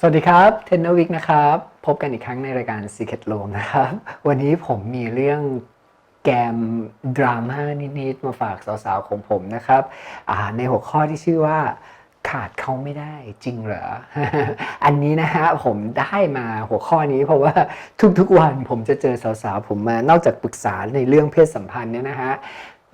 สวัสดีครับเทนนวิกนะครับ พบกันอีกครั้งในรายการ Secret l o m นะครับ วันนี้ผมมีเรื่องแกมดราม่านิดๆมาฝากสาวๆของผมนะครับ ในหัวข้อที่ชื่อว่าขาดเขาไม่ได้จริงเหรอ อันนี้นะฮะผมได้มาหัวข้อนี้เพราะว่าทุกๆวันผมจะเจอสาวๆผมมานอกจากปรึกษาในเรื่องเพศสัมพันธ์เนี่ยนะฮะ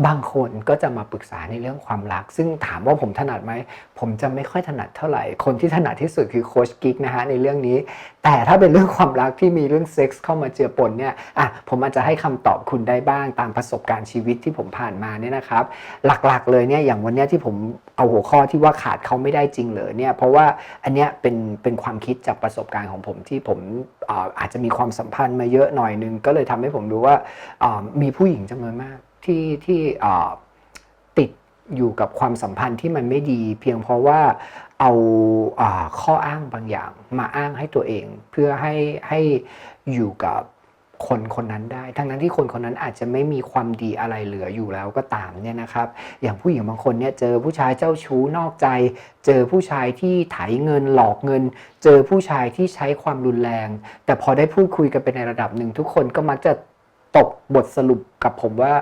บางคนก็จะมาปรึกษาในเรื่องความรัก ซึ่งถามว่าผมถนัดไหม ผมจะไม่ค่อยถนัดเท่าไหร่ คนที่ถนัดที่สุดคือโคชกิ๊กนะฮะในเรื่องนี้ แต่ถ้าเป็นเรื่องความรักที่มีเรื่องเซ็กส์เข้ามาเจือปนเนี่ยอะผมอาจจะให้คำตอบคุณได้บ้างตามประสบการณ์ชีวิตที่ผมผ่านมาเนี่ยนะครับ หลักๆเลยเนี่ยอย่างวันเนี้ยที่ผมเอาหัวข้อที่ว่าขาดเขาไม่ได้จริงเลยเนี่ยเพราะว่าอันเนี้ยเป็นเป็นความคิดจากประสบการณ์ของผมที่ผมอาจจะมีความสัมพันธ์มาเยอะหน่อยนึงก็เลยทำให้ผมรู้ว่าอ่ามีผู้หญิงจำนวนมาก ที่ที่ติดอยู่กับความสัมพันธ์ที่มันไม่ดี เพียงเพราะว่าเอาอข้ออ้างบางอย่างมาอ้างให้ตัวเอง เพื่อให้ให้อยู่กับคนคนนั้นได้ ทั้งนั้นที่คนคนนั้นอาจจะไม่มีความดีอะไรเหลืออยู่แล้วก็ตามเนี่ยนะครับ อย่างผู้หญิงบางคนเนี่ยเจอผู้ชายเจ้าชู้นอกใจ เจอผู้ชายที่ไถเงินหลอกเงิน เจอผู้ชายที่ใช้ความรุนแรง แต่พอได้พูดคุยกันไปในระดับหนึ่งทุกคนก็มักจะตกบทสรุปกับผมว่า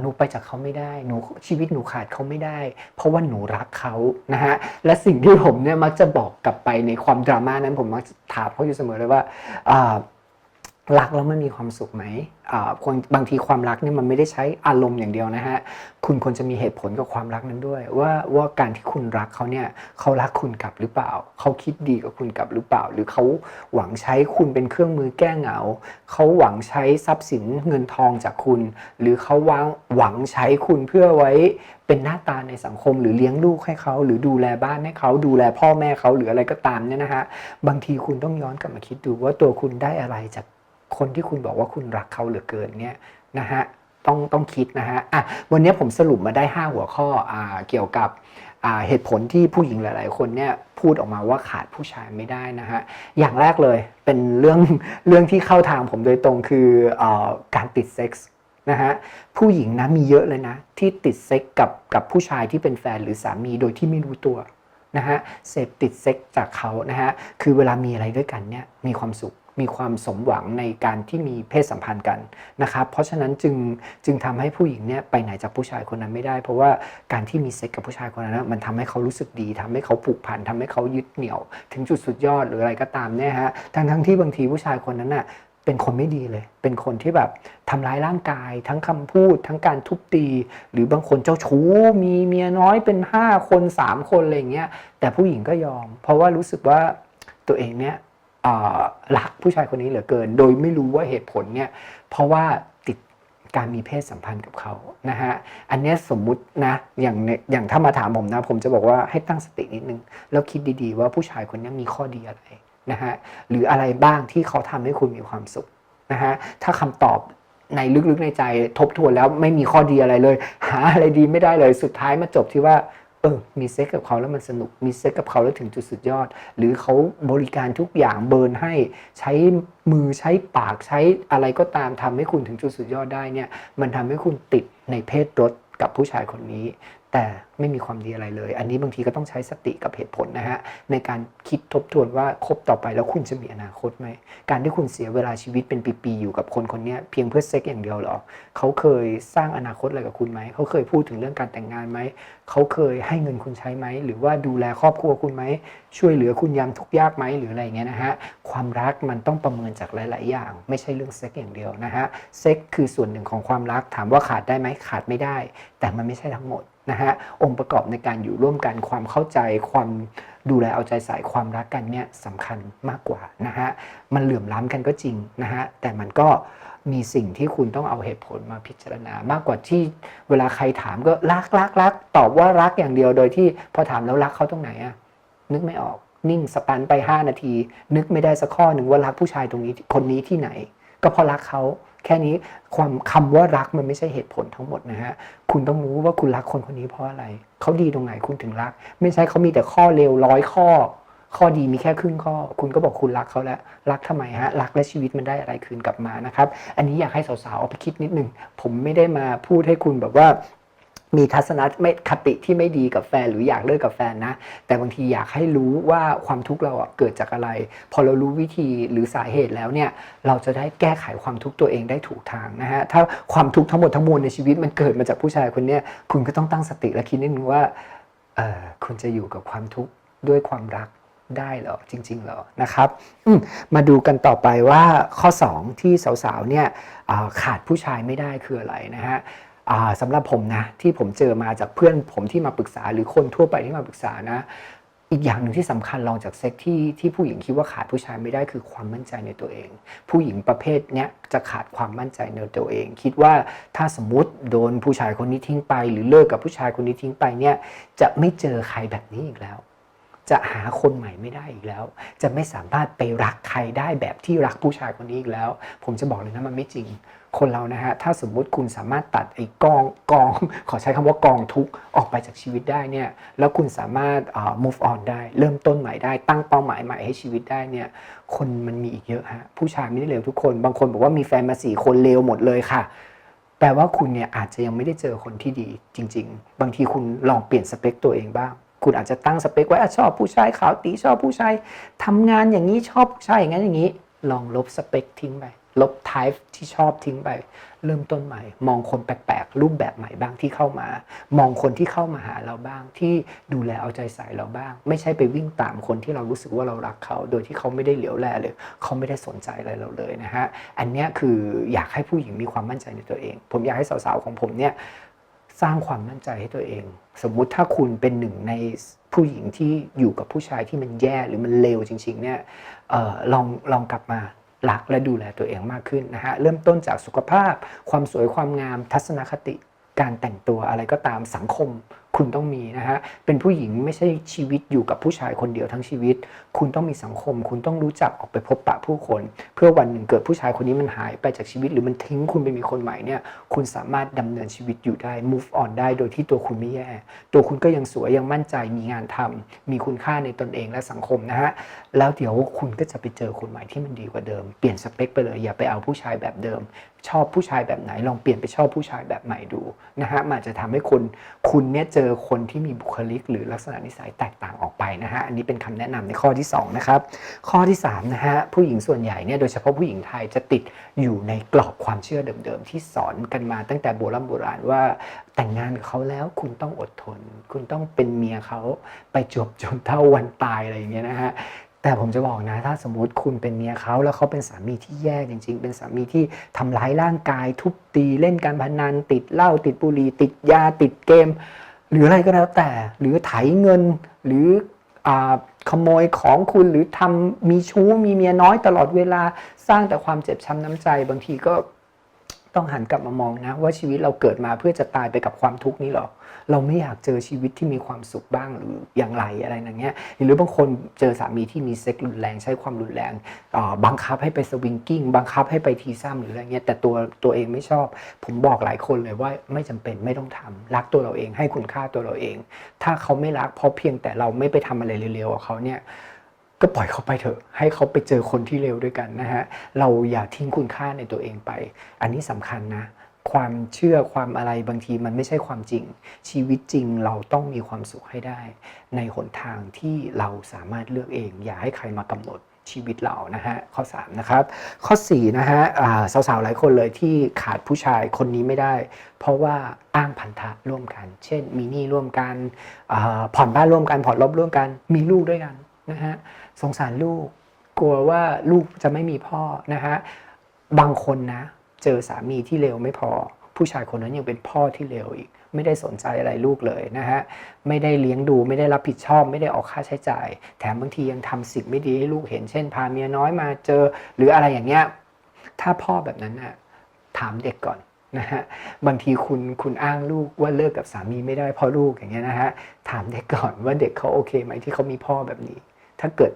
หนูไปจากเขาไม่ได้หนูชีวิตหนูขาดเขาไม่ได้ เพราะว่าหนูรักเขานะฮะและสิ่งที่ผมเนี่ยมักจะบอกกลับไปในความดราม่านั้นผมมักถามเขาอยู่เสมอเลยว่าอ่า รักแล้วมันมีความสุขไหมอ่าคนบางทีความรักเนี่ยมันไม่ได้ใช้อารมณ์อย่างเดียวนะฮะ คุณควรจะมีเหตุผลกับความรักนั้นด้วย ว่าว่าการที่คุณรักเขาเนี่ยเขารักคุณกลับหรือเปล่า เขาคิดดีกับคุณกลับหรือเปล่า หรือเขาหวังใช้คุณเป็นเครื่องมือแก้เหงา เขาหวังใช้ทรัพย์สินเงินทองจากคุณ หรือเขาวังหวังใช้คุณเพื่อไว้เป็นหน้าตาในสังคมหรือเลี้ยงลูกให้เขา หรือดูแลบ้านให้เขาดูแลพ่อแม่เขาหรืออะไรก็ตามเนี่ยนะฮะบางทีคุณต้องย้อนกลับมาคิดดูว่าตัวคุณได้อะไรจาก คนที่คุณบอกว่าคุณรักเขาเหลือเกินเนี่ยนะฮะต้องต้องคิดนะฮะอะวันนี้ผมสรุปมาได้ 5 หัวข้ออเกี่ยวกับเหตุผลที่ผู้หญิงหลาย ๆ คนเนี่ยพูดออกมาว่าขาดผู้ชายไม่ได้นะฮะอย่างแรกเลยเป็นเรื่องเรื่องที่เข้าทางผมโดยตรงคือออการติดเซ็กส์นะฮะผู้หญิงนะมีเยอะเลยนะ ที่ติดเซ็กส์กับกับผู้ชายที่เป็นแฟนหรือสามีโดยที่ไม่รู้ตัวนะฮะเสพติดเซ็กส์จากเขานะฮะคือเวลามีอะไรด้วยกันเนี่ยมีความสุข มีความสมหวังในการที่มีเพศสัมพันธ์กันนะครับ เพราะฉะนั้นจึงจึงทำให้ผู้หญิงเนี่ยไปไหนจากผู้ชายคนนั้นไม่ได้ เพราะว่าการที่มีเซ็กกับผู้ชายคนนั้นนะมันทำให้เขารู้สึกดีทำให้เขาผูกพันทำให้เขายึดเหนี่ยว ถึงจุดสุดยอดหรืออะไรก็ตามเนี่ยฮะทั้งทั้งที่บางทีผู้ชายคนนั้นน่ะเป็นคนไม่ดีเลย เป็นคนที่แบบทำร้ายร่างกาย ทั้งคำพูด ทั้งการทุบตี หรือบางคนเจ้าชู้ มีเมียน้อยเป็น 5 คน 3 คนอะไรเงี้ย แต่ผู้หญิงก็ยอม เพราะว่ารู้สึกว่าตัวเองเนี่ย รักผู้ชายคนนี้เหลือเกิน โดยไม่รู้ว่าเหตุผลเนี่ยเพราะว่าติดการมีเพศสัมพันธ์กับเขานะฮะอันนี้สมมุตินะอย่างอย่างถ้ามาถามผมนะ ผมจะบอกว่าให้ตั้งสตินิดนึง แล้วคิดดีๆ ว่าผู้ชายคนนี้มีข้อดีอะไรนะฮะหรืออะไรบ้างที่เขาทำให้คุณมีความสุขนะฮะถ้าคำตอบในลึกๆในใจทบทวนแล้วไม่มีข้อดีอะไรเลย หาอะไรดีไม่ได้เลยสุดท้ายมาจบที่ว่า เออ มีเซ็กกับเขาแล้วมันสนุก มีเซ็กกับเขาแล้วถึงจุดสุดยอด หรือเขาบริการทุกอย่างเบิร์นให้ ใช้มือใช้ปากใช้อะไรก็ตามทำให้คุณถึงจุดสุดยอดได้เนี่ย มันทำให้คุณติดในเพศรถกับผู้ชายคนนี้ แต่ไม่มีความดีอะไรเลย อันนี้บางทีก็ต้องใช้สติกับเหตุผลนะฮะ ในการคิดทบทวนว่าคบต่อไปแล้วคุณจะมีอนาคตไหม การที่คุณเสียเวลาชีวิตเป็นปีๆอยู่กับคนคนนี้เพียงเพื่อเซ็กอย่างเดียวหรอ เขาเคยสร้างอนาคตอะไรกับคุณไหม เขาเคยพูดถึงเรื่องการแต่งงานไหม เขาเคยให้เงินคุณใช้ไหม หรือว่าดูแลครอบครัวคุณไหม ช่วยเหลือคุณยามทุกยากไหมหรืออะไรเงี้ยนะฮะ ความรักมันต้องประเมินจากหลาย ๆ อย่าง ไม่ใช่เรื่องเซ็กอย่างเดียวนะฮะ เซ็กคือส่วนหนึ่งของความรัก ถามว่าขาดได้ไหมขาดไม่ได้ แต่มันไม่ใช่ทั้งหมด นะฮะองค์ประกอบในการอยู่ร่วมกันความเข้าใจความดูแลเอาใจใส่ความรักกันเนี่ยสำคัญมากกว่านะฮะมันเหลื่อมล้ำกันก็จริงนะฮะแต่มันก็มีสิ่งที่คุณต้องเอาเหตุผลมาพิจารณามากกว่าที่เวลาใครถามก็รักรักรักตอบว่ารักอย่างเดียวโดยที่พอถามแล้วรักเขาตรงไหนอะนึกไม่ออกนิ่งสปันไป 5 นาที นึกไม่ได้สักข้อหนึ่งว่ารักผู้ชายตรงนี้คนนี้ที่ไหน ก็เพราะรักเขา แค่นี้ความคำว่ารักมันไม่ใช่เหตุผลทั้งหมดนะฮะคุณต้องรู้ว่าคุณรักคนคนนี้เพราะอะไร เขาดีตรงไหนคุณถึงรัก ไม่ใช่เขามีแต่ข้อเลวร้อยข้อ ข้อดีมีแค่ครึ่งข้อ คุณก็บอกคุณรักเขาแล้วรักทำไมฮะรักและชีวิตมันได้อะไรคืนกลับมานะครับ อันนี้อยากให้สาวๆเอาไปคิดนิดนึงผมไม่ได้มาพูดให้คุณแบบว่า มีทัศนไม่คติที่ไม่ดีกับแฟนหรืออยากเลิกกับแฟนนะ แต่บางทีอยากให้รู้ว่าความทุกข์เราเกิดจากอะไร พอเรารู้วิธีหรือสาเหตุแล้วเนี่ยเราจะได้แก้ไขความทุกข์ตัวเองได้ถูกทางนะฮะถ้าความทุกข์ทั้งหมดทั้งมวลในชีวิตมันเกิดมาจากผู้ชายคนนี้คุณก็ต้องตั้งสติและคิดนิดนึงว่าเออคุณจะอยู่กับความทุกข์ด้วยความรักได้เหรอจริงๆเหรอนะครับมมาดูกันต่อไปว่าข้อ 2 ที่สาวๆเนี่ยาขาดผู้ชายไม่ได้คืออะไรนะฮะ สำหรับผมนะที่ผมเจอมาจากเพื่อนผมที่มาปรึกษา หรือคนทั่วไปที่มาปรึกษานะ อีกอย่างหนึ่งที่สำคัญรองจากเซ็กที่ที่ผู้หญิงคิดว่าขาดผู้ชายไม่ได้คือความมั่นใจในตัวเอง ผู้หญิงประเภทเนี้ยจะขาดความมั่นใจในตัวเอง คิดว่าถ้าสมมติโดนผู้ชายคนนี้ทิ้งไป หรือเลิกกับผู้ชายคนนี้ทิ้งไปเนี่ยจะไม่เจอใครแบบนี้อีกแล้ว จะหาคนใหม่ไม่ได้อีกแล้ว จะไม่สามารถไปรักใครได้แบบที่รักผู้ชายคนนี้อีกแล้ว ผมจะบอกเลยนะมันไม่จริง คนเรานะฮะถ้าสมมุติคุณสามารถตัดไอ้กองกอง ขอใช้คำว่ากองทุกออกไปจากชีวิตได้เนี่ยแล้วคุณสามารถ move on ได้ เริ่มต้นใหม่ได้ ตั้งเป้าหมายใหม่ให้ชีวิตได้เนี่ยคนมันมีอีกเยอะฮะผู้ชายไม่ได้เลวทุกคน บางคนบอกว่ามีแฟนมาสี่คนเลวหมดเลยค่ะแปลว่าคุณเนี่ยอาจจะยังไม่ได้เจอคนที่ดีจริง ๆ บางทีคุณลองเปลี่ยนสเปคตัวเองบ้าง คุณอาจจะตั้งสเปคไว้อะชอบผู้ชายขาวตีชอบผู้ชายทำงานอย่างนี้ชอบผู้ชายอย่างนั้นอย่างนี้ ลองลบสเปคทิ้งไปลบ type ที่ชอบทิ้งไป เริ่มต้นใหม่ มองคนแปลกๆ รูปแบบใหม่บ้างที่เข้ามา มองคนที่เข้ามาหาเราบ้าง ที่ดูแลเอาใจใส่เราบ้าง ไม่ใช่ไปวิ่งตามคนที่เรารู้สึกว่าเรารักเขา โดยที่เขาไม่ได้เหลียวแลเลยเขาไม่ได้สนใจอะไรเราเลยนะฮะ อันเนี้ยคืออยากให้ผู้หญิงมีความมั่นใจในตัวเอง ผมอยากให้สาวๆของผมเนี่ย สร้างความมั่นใจให้ตัวเอง สมมุติถ้าคุณเป็นหนึ่งในผู้หญิงที่อยู่กับผู้ชายที่มันแย่หรือมันเลวจริง ๆ เนี่ยออลองลองกลับมารักและดูแลตัวเองมากขึ้นนะฮะเริ่มต้นจากสุขภาพ ความสวยความงามทัศนคติ การแต่งตัวอะไรก็ตามสังคม คุณต้องมีนะฮะ เป็นผู้หญิงไม่ใช่ชีวิตอยู่กับผู้ชายคนเดียวทั้งชีวิต คุณต้องมีสังคม คุณต้องรู้จักออกไปพบปะผู้คน เพื่อวันหนึ่งเกิดผู้ชายคนนี้มันหายไปจากชีวิต หรือมันทิ้งคุณไปมีคนใหม่เนี่ย คุณสามารถดำเนินชีวิตอยู่ได้ move on ได้โดยที่ตัวคุณไม่แย่ ตัวคุณก็ยังสวยยังมั่นใจมีงานทำมีคุณค่าในตนเองและสังคมนะฮะ แล้วเดี๋ยวคุณก็จะไปเจอคนใหม่ที่มันดีกว่าเดิม เปลี่ยนสเปคไปเลย อย่าไปเอาผู้ชายแบบเดิมชอบผู้ชายแบบไหน ลองเปลี่ยนไปชอบผู้ชายแบบใหม่ดูนะฮะมันอาจจะทำให้คนคุณเนี่ยเจอคนที่มีบุคลิก หรือลักษณะนิสัยแตกต่างออกไปนะฮะอันนี้เป็นคำแนะนำในข้อที่สองนะครับข้อที่สามนะฮะผู้หญิงส่วนใหญ่เนี่ยโดยเฉพาะผู้หญิงไทยจะติดอยู่ในกรอบความเชื่อเดิมๆที่สอนกันมาตั้งแต่โบราณโบราณว่าแต่งงานกับเขาแล้วคุณต้องอดทน คุณต้องเป็นเมียเขาไปจบจนเท่าวันตายอะไรอย่างเงี้ยนะฮะ แต่ผมจะบอกนะ ถ้าสมมติคุณเป็นเมียเขาแล้วเขาเป็นสามีที่แย่จริง ๆ เป็นสามีที่ทำร้ายร่างกาย ทุบตีเล่นการพนัน ติดเหล้าติดบุหรี่ติดยาติดเกม หรืออะไรก็แล้วแต่ หรือไถเงินหรืออขโมยของคุณหรือทำมีชู้มีเมียน้อยตลอดเวลาสร้างแต่ความเจ็บช้ำน้ำใจ บางทีก็ ต้องหันกลับมามองนะ ว่าชีวิตเราเกิดมาเพื่อจะตายไปกับความทุกข์นี้หรอ เราไม่อยากเจอชีวิตที่มีความสุขบ้างหรืออย่างไรอะไรอย่างเงี้ยหรือบางคนเจอสามีที่มีเซ็กรุนแรงใช้ความรุนแรงบังคับให้ไปสวิงกิ้งบังคับให้ไปทีซ้ำหรืออะไรเงี้ยแต่ตัวตัวเองไม่ชอบ ผมบอกหลายคนเลยว่าไม่จำเป็นไม่ต้องทำรักตัวเราเองให้คุณค่าตัวเราเอง ถ้าเขาไม่รักเพราะเพียงแต่เราไม่ไปทำอะไรเร็วๆกับเขาเนี่ย ก็ปล่อยเขาไปเถอะ ให้เขาไปเจอคนที่เร็วด้วยกันนะฮะ เราอย่าทิ้งคุณค่าในตัวเองไป อันนี้สำคัญนะ ความเชื่อความอะไรบางทีมันไม่ใช่ความจริง ชีวิตจริงเราต้องมีความสุขให้ได้ ในหนทางที่เราสามารถเลือกเอง อย่าให้ใครมากำหนดชีวิตเรานะฮะข้อ3นะครับข้อ4นะฮะสาวๆหลายคนเลยที่ขาดผู้ชายคนนี้ไม่ได้ เพราะว่าอ้างพันธะร่วมกัน เช่น มีหนี้ร่วมกันผ่อนบ้านร่วมกันผ่อนรถร่วมกัน มีลูกด้วยกันนะฮะ สงสารลูก กลัวว่าลูกจะไม่มีพ่อนะฮะบางคนนะ เจอสามีที่เลวไม่พอ ผู้ชายคนนั้นยังเป็นพ่อที่เลวอีก ไม่ได้สนใจอะไรลูกเลยนะฮะไม่ได้เลี้ยงดูไม่ได้รับผิดชอบ ไม่ได้ออกค่าใช้จ่าย แถมบางทียังทำสิ่งไม่ดีให้ลูกเห็นเช่น พาเมียน้อยมาเจอ หรืออะไรอย่างเงี้ยถ้าพ่อแบบนั้นน่ะถามเด็กก่อนนะฮะบางทีคุณคุณอ้างลูกว่าเลิกกับสามีไม่ได้เพราะลูกอย่างเงี้ยนะฮะถามเด็กก่อนว่าเด็กเขาโอเคไหมที่เขามีพ่อแบบนี้ ถ้าเกิด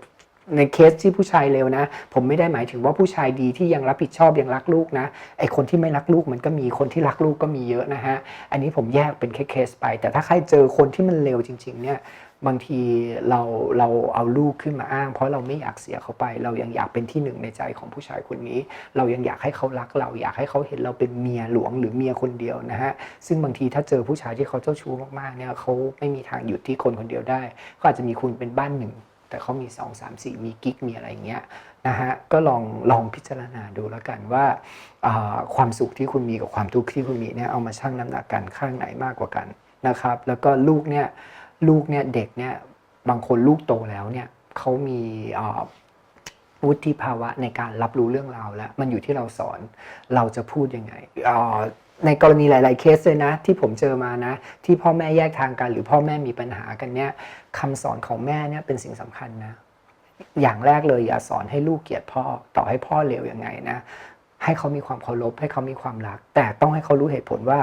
ในเคสที่ผู้ชายเลวนะ ผมไม่ได้หมายถึงว่าผู้ชายดีที่ยังรับผิดชอบยังรักลูกนะไอคนที่ไม่รักลูกมันก็มีคนที่รักลูกก็มีเยอะนะฮะอันนี้ผมแยกเป็นเคสไป แต่ถ้าใครเจอคนที่มันเลวจริง ๆ เนี่ยบางทีเราเราเอาลูกขึ้นมาอ้าง เพราะเราไม่อยากเสียเขาไป เรายังอยากเป็นที่หนึ่งในใจของผู้ชายคนนี้ เรายังอยากให้เขารักเราอยากให้เขาเห็นเราเป็นเมียหลวงหรือเมียคนเดียวนะฮะซึ่งบางทีถ้าเจอผู้ชายที่เขาเจ้าชู้มากๆเนี่ยเขาไม่มีทางหยุดที่คนคนเดียวได้เขาอาจจะมีคุณเป็นบ้านหนึ่ง แต่เขามี 2 3 4 มีกิ๊กมีอะไรเงี้ยนะฮะก็ลองลองพิจารณาดูแล้วกันว่าาความสุขที่คุณมีกับความทุกข์ที่คุณมีเนี่ยเอามาชั่งน้ำหนักกันข้างไหนมากกว่ากันนะครับ แล้วก็ลูกเนี่ยลูกเนี่ยเด็กเนี่ยบางคนลูกโตแล้วเนี่ยเขามีวุฒิภาวะในการรับรู้เรื่องราวแล้ว มันอยู่ที่เราสอนเราจะพูดยังไงอ่า ในกรณีหลาย ๆ เคสเลยนะ ที่ผมเจอมานะ ที่พ่อแม่แยกทางกัน หรือพ่อแม่มีปัญหากันเนี่ยคำสอนของแม่เนี่ยเป็นสิ่งสำคัญนะ อย่างแรกเลยอย่าสอนให้ลูกเกลียดพ่อต่อให้พ่อเลวยังไงนะ ให้เขามีความเคารพให้เขามีความรัก แต่ต้องให้เขารู้เหตุผลว่า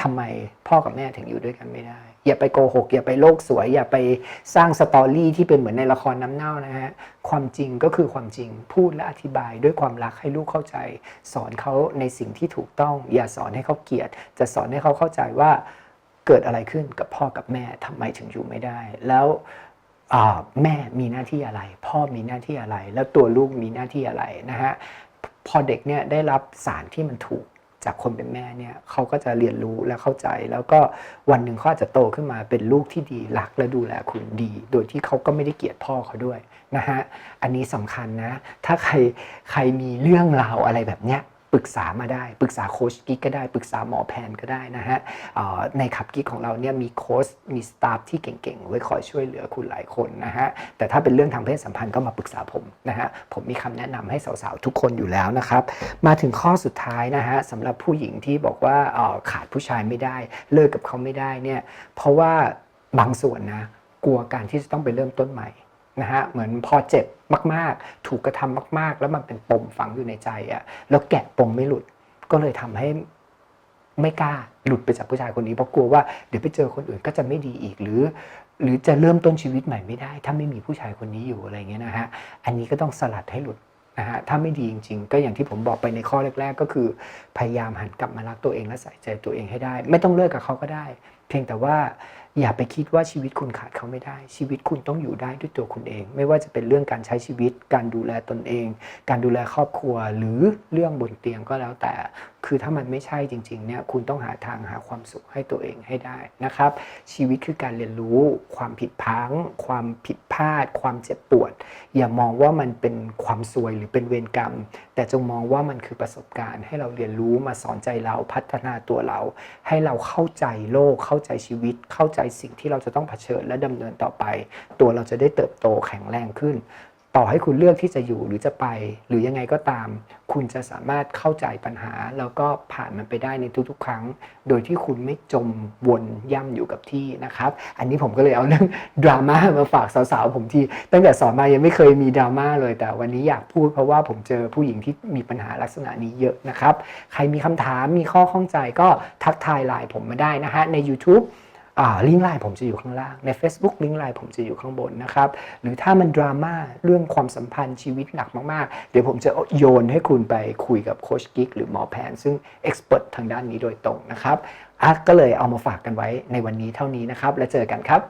ทำไมพ่อกับแม่ถึงอยู่ด้วยกันไม่ได้ อย่าไปโกหก อย่าไปโลกสวย อย่าไปสร้างสตอรี่ที่เป็นเหมือนในละครน้ำเน่านะฮะความจริงก็คือความจริงพูดและอธิบายด้วยความรักให้ลูกเข้าใจ สอนเขาในสิ่งที่ถูกต้อง อย่าสอนให้เขาเกลียด จะสอนให้เขาเข้าใจว่าเกิดอะไรขึ้นกับพ่อกับแม่ทำไมถึงอยู่ไม่ได้ แล้วแม่มีหน้าที่อะไร พ่อมีหน้าที่อะไร แล้วตัวลูกมีหน้าที่อะไรนะฮะพอเด็กเนี่ยได้รับสารที่มันถูก จากคนเป็นแม่เนี่ยเขาก็จะเรียนรู้และเข้าใจ แล้วก็วันหนึ่งเขาอาจจะโตขึ้นมาเป็นลูกที่ดีรักและดูแลคุณดี โดยที่เขาก็ไม่ได้เกลียดพ่อเขาด้วยนะฮะอันนี้สำคัญนะ ถ้าใครใครมีเรื่องราวอะไรแบบเนี้ย ปรึกษามาได้ ปรึกษาโค้ชกิ๊กก็ได้ ปรึกษาหมอแพนก็ได้นะฮะในขับกิ๊กของเราเนี่ยมีโค้ชมีสตาฟที่เก่งๆไว้คอยช่วยเหลือคุณหลายคนนะฮะแต่ถ้าเป็นเรื่องทางเพศสัมพันธ์ก็มาปรึกษาผมนะฮะผมมีคำแนะนำให้สาวๆทุกคนอยู่แล้วนะครับมาถึงข้อสุดท้ายนะฮะสำหรับผู้หญิงที่บอกว่าขาดผู้ชายไม่ได้ เลิกกับเขาไม่ได้เนี่ยเพราะว่าบางส่วนนะกลัวการที่จะต้องไปเริ่มต้นใหม่ นะฮะเหมือนพอเจ็บมาก ๆ ถูกกระทำมาก ๆ แล้วมันเป็นปมฝังอยู่ในใจอะ่ะแล้วแกะปมไม่หลุดก็เลยทำให้ไม่กล้าหลุดไปจากผู้ชายคนนี้เพราะกลัวว่าเดี๋ยวไปเจอคนอื่นก็จะไม่ดีอีกหรือ หรือจะเริ่มต้นชีวิตใหม่ไม่ได้ ถ้าไม่มีผู้ชายคนนี้อยู่อะไรเงี้ยนะฮะอันนี้ก็ต้องสลัดให้หลุดนะฮะถ้าไม่ดีจริง ๆ ก็อย่างที่ผมบอกไปในข้อแรก ๆ ก็คือ พยายามหันกลับมารักตัวเองและใส่ใจตัวเองให้ได้ ไม่ต้องเลิกกับเขาก็ได้ เพียงแต่ว่า อย่าไปคิดว่าชีวิตคุณขาดเขาไม่ได้ ชีวิตคุณต้องอยู่ได้ด้วยตัวคุณเอง ไม่ว่าจะเป็นเรื่องการใช้ชีวิต การดูแลตนเอง การดูแลครอบครัว หรือเรื่องบนเตียงก็แล้วแต่ คือถ้ามันไม่ใช่จริงๆเนี่ยคุณต้องหาทางหาความสุขให้ตัวเองให้ได้นะครับ ชีวิตคือการเรียนรู้ ความผิดพัง ความผิดพลาด ความเจ็บปวดอย่ามองว่ามันเป็นความซวยหรือเป็นเวรกรรม แต่จงมองว่ามันคือประสบการณ์ ให้เราเรียนรู้มาสอนใจเราพัฒนาตัวเรา ให้เราเข้าใจโลก เข้าใจชีวิต เข้าใจสิ่งที่เราจะต้องเผชิญและดำเนินต่อไป ตัวเราจะได้เติบโตแข็งแรงขึ้น ต่อให้คุณเลือกที่จะอยู่หรือจะไป หรือยังไงก็ตาม คุณจะสามารถเข้าใจปัญหา แล้วก็ผ่านมันไปได้ในทุกๆ ครั้ง โดยที่คุณไม่จมวนย่ำอยู่กับที่นะครับ อันนี้ผมก็เลยเอาเรื่องดราม่ามาฝากสาวๆผมที่ตั้งแต่สอนมายังไม่เคยมีดราม่าเลย แต่วันนี้อยากพูดเพราะว่าผมเจอผู้หญิงที่มีปัญหาลักษณะนี้เยอะนะครับ ใครมีคำถามมีข้อข้องใจก็ทักทายไลน์ผมมาได้นะฮะใน YouTube ลิงก์ไลน์ผมจะอยู่ข้างล่าง ใน Facebook ลิงก์ไลน์ผมจะอยู่ข้างบนนะครับ หรือถ้ามันดราม่าเรื่องความสัมพันธ์ชีวิตหนักมาก ๆ เดี๋ยวผมจะโยนให้คุณไปคุยกับโคชกิ๊กหรือหมอแพนซึ่งเอ็กซ์เพรสทางด้านนี้โดยตรงนะครับอะก็เลยเอามาฝากกันไว้ในวันนี้เท่านี้นะครับ แล้วเจอกันครับ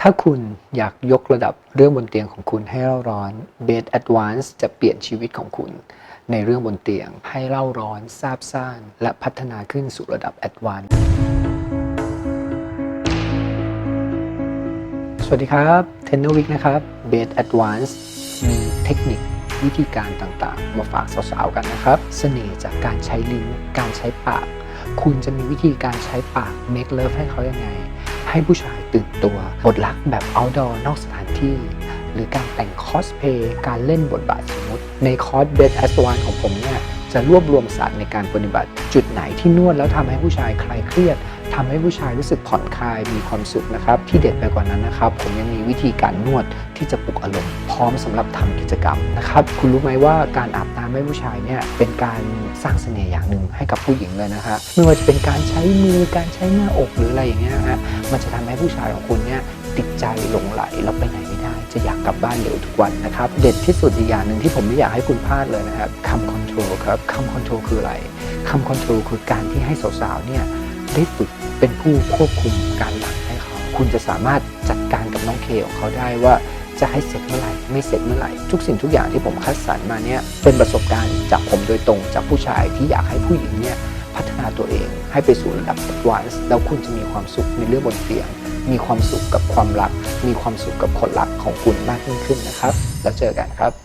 ถ้าคุณอยากยกระดับเรื่องบนเตียงของคุณให้เล่าร้อน Bed Advance จะเปลี่ยนชีวิตของคุณ ในเรื่องบนเตียงให้เล่าร้อนซาบซ่าน และพัฒนาขึ้นสู่ระดับ Advance สวัสดีครับ เทนเนอร์วิกนะครับ Bed Advance มีเทคนิควิธีการต่างๆ มาฝากสาวๆกันนะครับ เสน่ห์จากการใช้ลิ้นการใช้ปาก คุณจะมีวิธีการใช้ปาก make love ให้เขายังไง ให้ผู้ชายตื่นตัวบทลักแบบ outdoor นอกสถานที่ หรือการแต่งคอสเพย์การเล่นบทบาทสมมติ ในคอร์ส Best a d v a n c e ของผมเนี่ยจะรวบรวมศาสตร์ในการปฏิบัติ จุดไหนที่นวดแล้วทำให้ผู้ชายคลายเครียด ทำให้ผู้ชายรู้สึกผ่อนคลายมีความสุขนะครับ ที่เด็ดไปกว่านั้นนะครับ ผมยังมีวิธีการนวดที่จะปลุกอารมณ์พร้อมสำหรับทำกิจกรรมนะครับ คุณรู้ไหมว่าการอาบน้ำให้ผู้ชายเนี่ยเป็นการสร้างเสน่ห์อย่างหนึ่งให้กับผู้หญิงเลยนะฮะไม่ว่าจะเป็นการใช้มือการใช้หน้าอกหรืออะไรอย่างเงี้ยฮะมันจะทำให้ผู้ชายของคุณเนี่ยติดใจหลงไหลแล้วไปไหนไม่ได้ จะอยากกลับบ้านเร็วทุกวันนะครับ เด็ดที่สุดอีกอย่างหนึ่งที่ผมไม่อยากให้คุณพลาดเลยนะครับคำคอนโทรลครับคำคอนโทรลคืออะไรคำคอนโทรลคือการที่ให้สาวๆเนี่ย ได้ฝึกเป็นผู้ควบคุมการหลังให้เขา คุณจะสามารถจัดการกับน้องเคของเขาได้ว่าจะให้เสร็จเมื่อไหร่ไม่เสร็จเมื่อไหร่ ทุกสิ่งทุกอย่างที่ผมคัดสรรมาเนี่ยเป็นประสบการณ์จากผมโดยตรงจากผู้ชายที่อยากให้ผู้หญิงเนี่ยพัฒนาตัวเองให้ไปสู่ระดับ advanced แล้วคุณจะมีความสุขในเรื่องบนเตียง มีความสุขกับความรัก มีความสุขกับคนรักของคุณมากยิ่งขึ้นนะครับ แล้วเจอกันครับ